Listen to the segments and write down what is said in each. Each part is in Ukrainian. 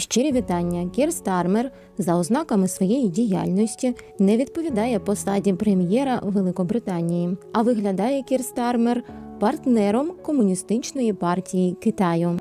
Щирі вітання. Кір Стармер за ознаками своєї діяльності не відповідає посаді прем'єра Великобританії, а виглядає Кір Стармер партнером комуністичної партії Китаю.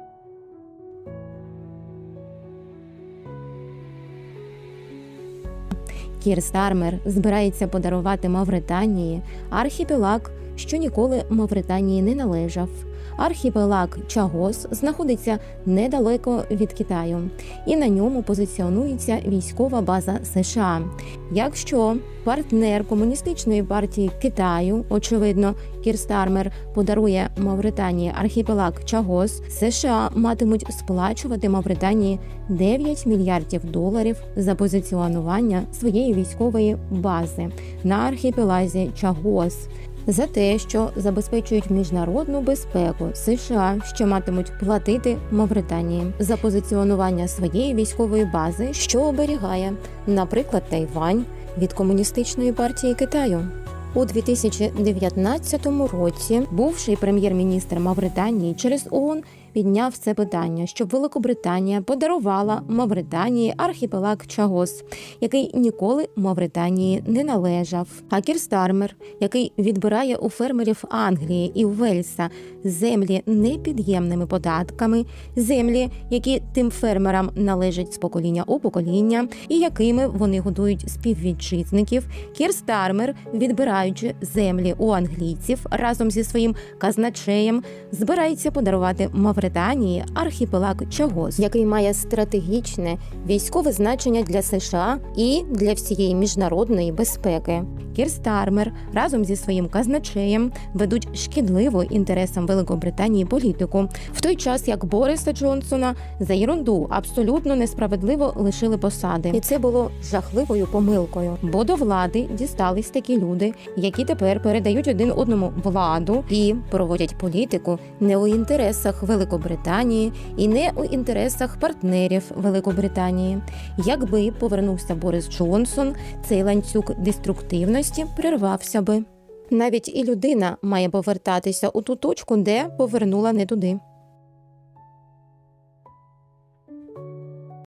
Кір Стармер збирається подарувати Мавританії архіпелаг, що ніколи Мавританії не належав. Архіпелаг Чагос знаходиться недалеко від Китаю, і на ньому позиціонується військова база США. Якщо партнер комуністичної партії Китаю, очевидно, Кір Стармер подарує Мавританії архіпелаг Чагос, США матимуть сплачувати Мавританії 9 мільярдів доларів за позиціонування своєї військової бази на архіпелазі Чагос. За те, що забезпечують міжнародну безпеку США, що матимуть платити Мавританії за позиціонування своєї військової бази, що оберігає, наприклад, Тайвань від комуністичної партії Китаю. У 2019 році бувший прем'єр-міністр Мавританії через ООН підняв це питання, щоб Великобританія подарувала Мавританії архіпелаг Чагос, який ніколи Мавританії не належав. А Кір Стармер, який відбирає у фермерів Англії і Вельса землі непід'ємними податками, землі, які тим фермерам належать з покоління у покоління, і якими вони годують співвітчизників, Кір Стармер, відбираючи землі у англійців разом зі своїм казначеєм, збирається подарувати Мавританії архіпелаг Чагос, який має стратегічне військове значення для США і для всієї міжнародної безпеки. Кір Стармер разом зі своїм казначеєм ведуть шкідливу інтересам Великобританії політику, в той час як Бориса Джонсона за ерунду абсолютно несправедливо лишили посади, і це було жахливою помилкою. Бо до влади дістались такі люди, які тепер передають один одному владу і проводять політику не у інтересах Великобританії і не у інтересах партнерів Великобританії. Якби повернувся Борис Джонсон, цей ланцюг деструктивності прервався би. Навіть і людина має повертатися у ту точку, де повернула не туди.